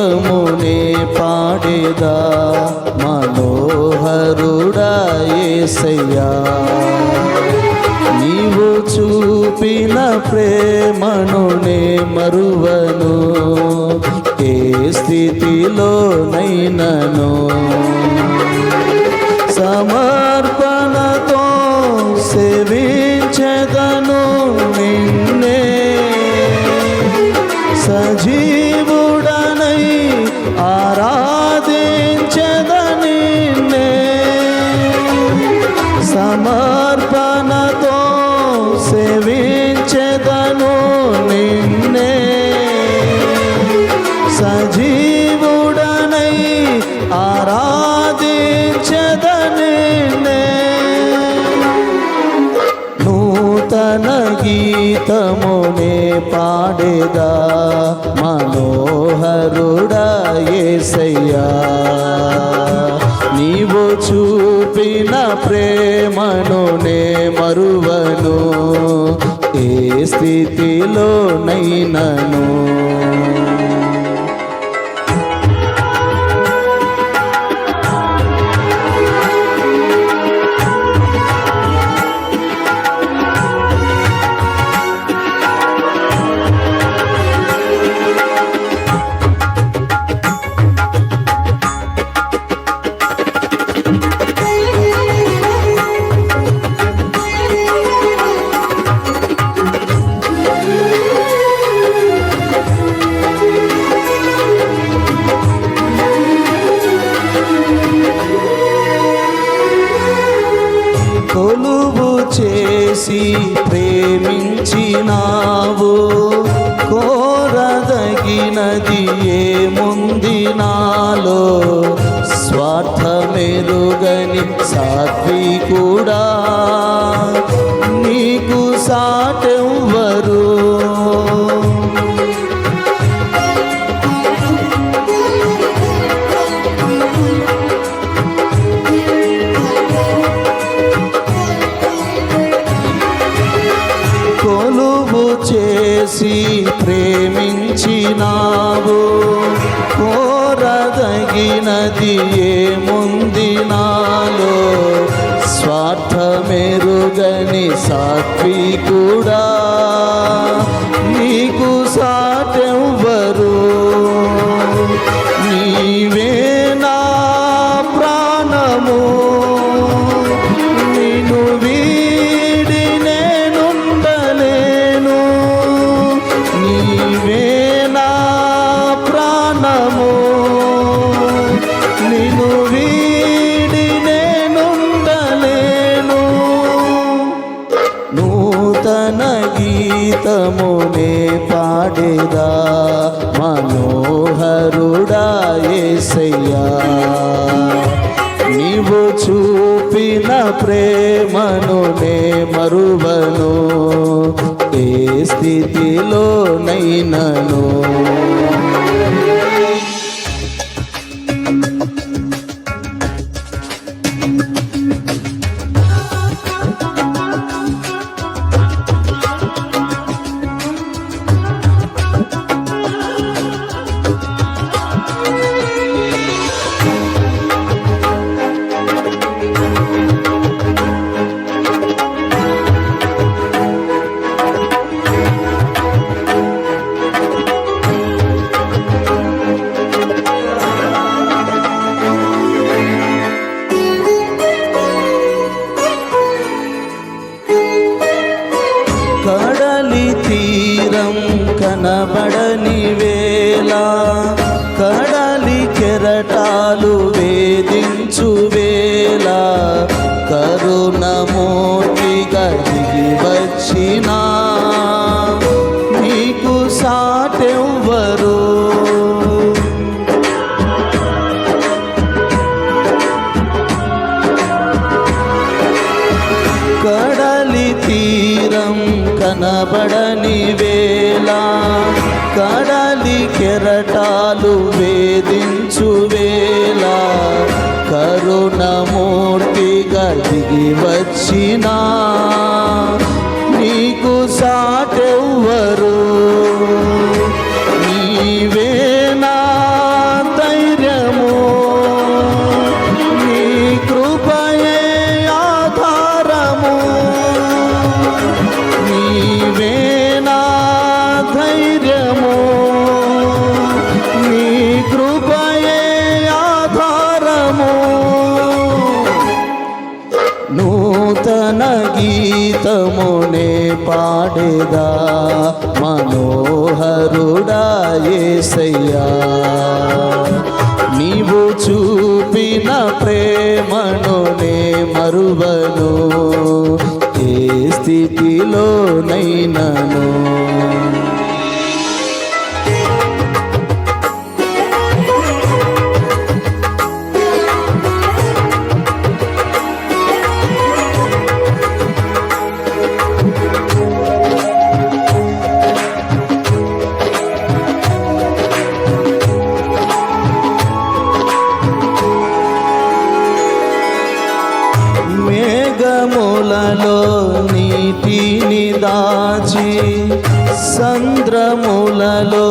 గీతమునే పాడేదా? మనోహరుడా యేసయ్యా నీవు చూపిన ప్రేమను నే మరువను. ఏ స్థితిలోనైనను? సమా ఆరాధించదని సమర్పణతో సేవించదను నిన్నే. సజీవుడనై ఆరా పాడేదా? మనోహరుడా యేసయ్యా నీవు చూపిన ప్రేమను నే మరువను ఏ స్థితిలో చేసి ప్రేమించినావు. కోరదగినది ఏముంది నాలో? స్వార్థమెరుగని సాత్వికుడా నీకు సాటెవ్వరు చేసి ప్రేమించినావు. కోరదగినది ఏ ప్రాణము. నిను వీడి నేనుండలేను. నూతన గీతమునే పాడేదా. మనోహరుడా యేసయ్యా నీవు చూపిన ప్రేమను నే మరువను. ఏ స్థితిలో నైనను వేళ కడలి కెరటాలు వేధించు వేళ కరుణమూర్తిగా దిగి వచ్చినా. నీకు సాటెవ్వరు? కడలి తీరం కనబడని వేళ కడ కెరటాలు వేధించు వేళ కరుణమూర్తిగా దిగి వచ్చినా నీకు సాటెవ్వరు పాడేదా? మనోహరుడా యేసయ్యా నీవు చూపిన ప్రేమను నే మరువను ఏ స్థితిలోనైనను? మేఘములలో నీటిని దాచి సంద్రములలో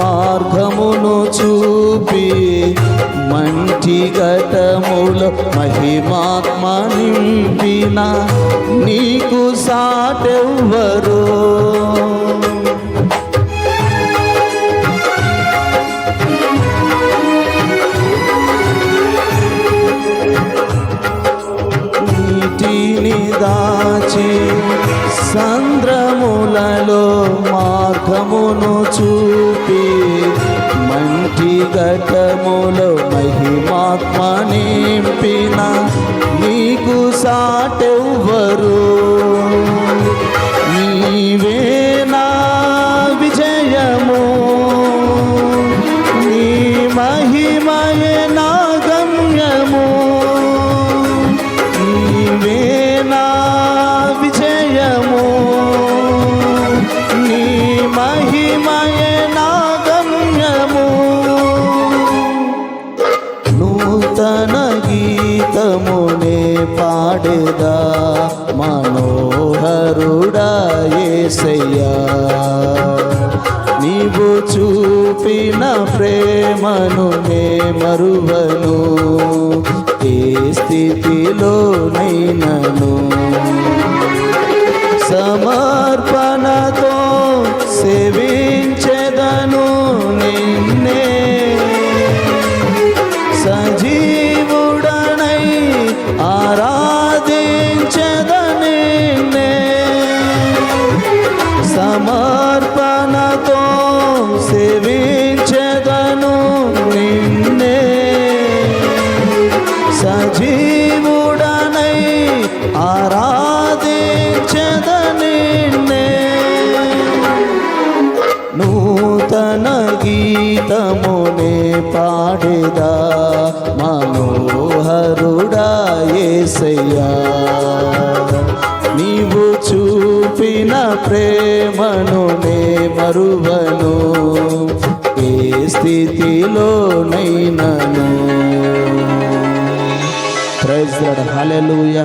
మార్గమును చూపి మంటి ఘటములో మహిమాత్మ నింపిన నీకు సాటెవ్వరో. మంటి మనోహరుడాయేసయ్యా. నీవు చూపిన ప్రేమను నే మరువను ఏ స్థితిలోనైనను. సమర్పణతో సేవ యేసయ్యా నీవు చూపిన ప్రేమను నే మరువను. ఏ స్థితిలోనైనను. ప్రైజ్ హల్లెలూయా